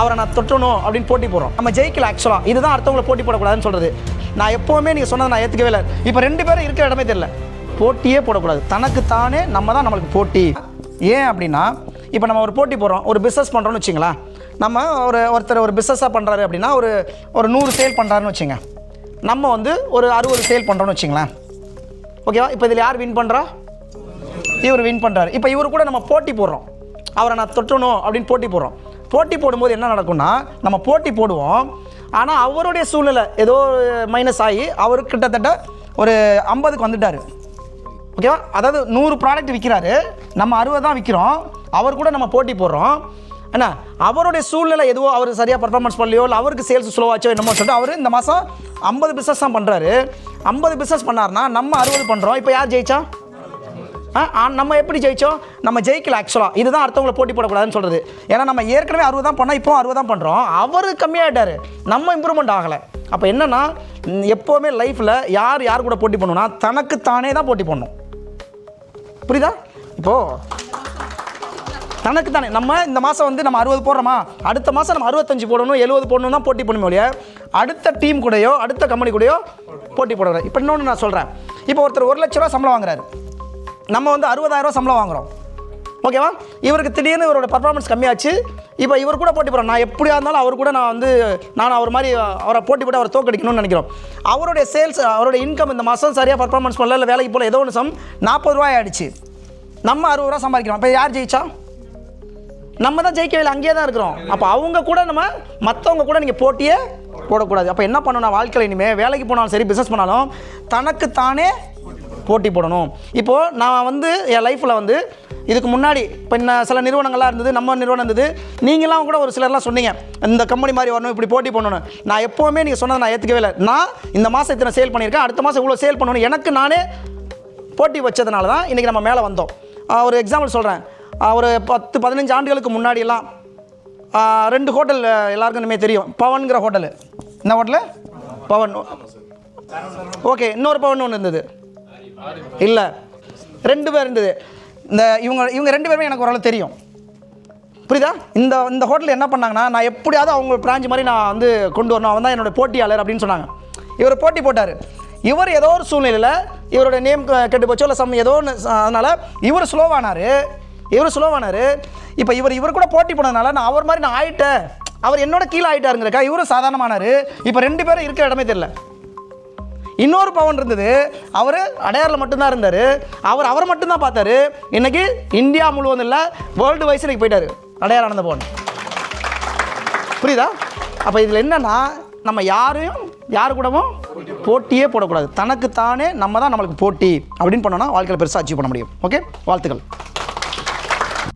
அவரை நான் தொட்டணும் அப்படின்னு போட்டி போடுறோம் நம்ம ஜெயிக்கல ஆக்சுவலாக இதுதான் அடுத்தவங்களை போட்டி போடக்கூடாதுன்னு சொல்கிறது நான் எப்போவுமே நீங்கள் சொன்னதை நான் ஏற்றுக்கவே இல்லை. இப்போ ரெண்டு பேரும் இருக்கிற இடமே தெரியல. போட்டியே போடக்கூடாது. தனக்கு தானே நம்ம தான் நம்மளுக்கு போட்டி. ஏன் அப்படின்னா இப்போ நம்ம ஒரு போட்டி போடுறோம் ஒரு பிஸ்னஸ் பண்ணுறோம்னு வச்சுங்களேன் நம்ம ஒரு ஒருத்தர் ஒரு பிஸ்னஸாக பண்ணுறாரு அப்படின்னா ஒரு ஒரு நூறு சேல் பண்ணுறாருன்னு வச்சுங்க நம்ம வந்து ஒரு அறுபது சேல் பண்ணுறோன்னு வச்சுங்களேன் ஓகேவா இப்போ இதில் யார் வின் பண்ணுறா இவர் வின் பண்ணுறாரு இப்போ இவர் கூட நம்ம போட்டி போடுறோம். அவரை நான் தொட்டணும் அப்படின்னு போட்டி போடுறோம். போட்டி போடும்போது என்ன நடக்கும்னா நம்ம போட்டி போடுவோம். ஆனால் அவருடைய சூழ்நிலை ஏதோ மைனஸ் ஆகி அவர் கிட்டத்தட்ட ஒரு ஐம்பதுக்கு வந்துட்டார். ஓகேவா அதாவது நூறு ப்ராடக்ட் விற்கிறாரு நம்ம அறுபது தான் விற்கிறோம் அவர் கூட நம்ம போட்டி போடுறோம். என்ன? அவருடைய சூழ்நிலை எதுவோ அவர் சரியாக பர்ஃபார்மன்ஸ் பண்ணலையோ இல்லை அவருக்கு சேல்ஸ் ஸ்லோவாச்சோ என்னமோ சொல்லிட்டு அவர் இந்த மாதம் ஐம்பது பிஸ்னஸ் தான் பண்ணுறாரு ஐம்பது பிஸ்னஸ் பண்ணாருன்னா நம்ம அறுபது பண்ணுறோம் இப்போ யார் ஜெயிச்சா? நம்ம எப்படி ஜெயிச்சோம்? நம்ம ஜெயிக்கல ஆக்சுவலாக இதுதான் அடுத்தவங்களை போட்டி போடக்கூடாதுன்னு சொல்கிறது ஏன்னா நம்ம ஏற்கனவே அறுபது தான் பண்ணோம் இப்போ அறுபது தான் பண்ணுறோம் அவர் கம்மியாகிட்டார் நம்ம இம்ப்ரூவ்மெண்ட் ஆகலை. அப்போ என்னென்னா எப்போவுமே லைஃப்பில் யார் யார் கூட போட்டி பண்ணணும்னா தனக்கு தானே தான் போட்டி பண்ணணும் புரியுதா? இப்போது தனக்கு தானே. நம்ம இந்த மாதம் வந்து நம்ம அறுபது போடுறோமா? அடுத்த மாதம் நம்ம அறுபத்தஞ்சு போடணும் எழுபது போடணும் தான் போட்டி பண்ணுமே ஒழிய அடுத்த டீம் கூடயோ அடுத்த கம்பெனி கூடயோ போட்டி போடக்கூடாது. இப்போ இன்னொன்று நான் சொல்கிறேன் இப்போ ஒருத்தர் ஒரு லட்ச ரூபா சம்பளம் வாங்குறாரு. நம்ம வந்து அறுபதாயிரம் ரூபா சம்பளம் வாங்குறோம். ஓகேவா? இவருக்கு திடீர்னு இவரோட பர்ஃபார்மன்ஸ் கம்மியாச்சு. இப்போ இவர் கூட போட்டி போடுறோம். நான் எப்படியா இருந்தாலும் அவர் கூட நான் வந்து நான் அவர் மாதிரி அவரை போட்டி போட்டு அவரை தோக்கடிக்கணும்னு நினைக்கிறோம். அவருடைய சேல்ஸ் அவருடைய இன்கம் இந்த மாதம் சரியாக பர்ஃபார்மன்ஸ் பண்ணல இல்லை வேலைக்கு போகல ஏதோ ஒன்று சம் நாற்பது ரூபாய் ஆயிடுச்சு. நம்ம அறுபது ரூபா சம்பாதிக்கிறோம். அப்போ யார் ஜெயிச்சா? நம்ம தான் ஜெயிக்கவில்லை அங்கேயே தான் இருக்கிறோம். அப்போ அவங்க கூட நம்ம மற்றவங்க கூட நீங்கள் போட்டியே போடக்கூடாது. அப்போ என்ன பண்ணணும்? வாழ்க்கையில் இனிமேல் வேலைக்கு போனாலும் சரி பிஸ்னஸ் பண்ணாலும் தனக்கு தானே போட்டி போடணும். இப்போது நான் வந்து என் லைஃப்பில் வந்து இதுக்கு முன்னாடி இப்போ இன்ன சில நிறுவனங்கள்லாம் இருந்தது நம்ம நிறுவனம் இருந்தது நீங்களாம் கூட ஒரு சிலர்லாம் சொன்னீங்க இந்த கம்பெனி மாதிரி வரணும் இப்படி போட்டி பண்ணணும் நான் எப்போவுமே நீங்கள் சொன்னதை நான் ஏற்றுக்கவே இல்லை. நான் இந்த மாதம் இத்தனை சேல் பண்ணியிருக்கேன் அடுத்த மாதம் இவ்வளோ சேல் பண்ணணும் எனக்கு நானே போட்டி வச்சதுனால தான் இன்றைக்கி நம்ம மேலே வந்தோம். ஒரு எக்ஸாம்பிள் சொல்கிறேன் ஒரு பத்து பதினஞ்சு ஆண்டுகளுக்கு முன்னாடியெல்லாம் ரெண்டு ஹோட்டல் எல்லாருக்கும் இனிமேல் தெரியும். பவன்கிற ஹோட்டலு என்ன ஹோட்டலு பவன். ஓகே இன்னொரு பவன் ஒன்று இருந்தது. இல்லை. ரெண்டு பேர் இருந்தது. இந்த இவங்க இவங்க ரெண்டு பேருமே எனக்கு ஓரளவு தெரியும். புரியுதா? இந்த இந்த ஹோட்டலில் என்ன பண்ணாங்கன்னா நான் எப்படியாவது அவங்க பிரான்ச் மாதிரி நான் வந்து கொண்டு வரணும். அவன் தான் என்னோட போட்டியாளர் அப்படின்னு சொன்னாங்க. இவர் போட்டி போட்டார். இவர் ஏதோ ஒரு சூழ்நிலையில் இவரோட நேம் கெட்டு போச்சோ இல்லை சம் ஏதோ ஒன்று அதனால் இவர் ஸ்லோவானார் இவர் ஸ்லோவானார் இப்போ இவர் இவர் கூட போட்டி போனதுனால நான் அவர் மாதிரி நான் ஆயிட்டேன். அவர் என்னோட கீழே ஆகிட்டாருங்கிறக்கா இவரும் சாதாரணமானார். இப்போ ரெண்டு பேரும் இருக்கிற இடமே தெரியல. இன்னொரு பவன் இருந்தது. அவர் அடையாரில் மட்டும்தான் இருந்தார். அவர் அவரை மட்டும்தான் பார்த்தாரு. இன்னைக்கு இந்தியா முழுவதும் இல்லை வேர்ல்டு வைஸ் இன்னைக்கு போயிட்டார். அடையார் ஆனந்த பவன். புரியுதா? அப்போ இதில் என்னென்னா நம்ம யாரையும் யார் கூடவும் போட்டியே போடக்கூடாது. தனக்குத்தானே நம்ம தான் நம்மளுக்கு போட்டி அப்படின்னு பண்ணோன்னா வாழ்க்கையில் பெருசாக அச்சீவ் பண்ண முடியும். ஓகே வாழ்த்துக்கள்.